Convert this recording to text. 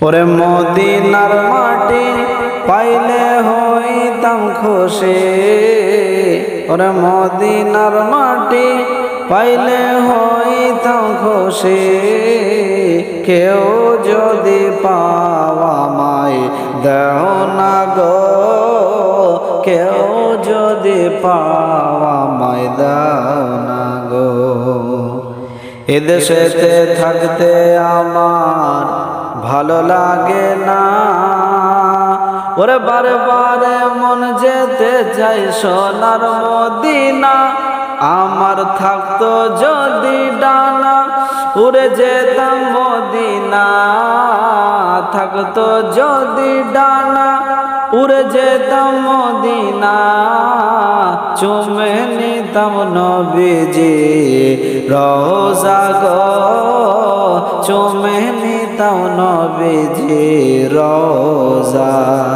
ওরে মদিনার মাটি পাইলে হইতাম খুশি। ওরে মদিনার মাটি পাইলে হইতাম খুশি। কেউ যদি পাওয়া মাই দেও না গো। কেউ যদি পাওয়া মাই দাও না গো। এদেশেতে থাকতে আমার ভালো লাগে না। ওরে বারে বারে মন যেতে চাই সোনার মদিনা। আমার থাকতো যদি ডানা, উড়ে যেতাম মদিনা। থাকতো যদি ডানা, উড়ে যেতাম মদিনা। চুমে নিতাম নবীজি রোজা গো, চুমে নিতাম নবীজি রোজা।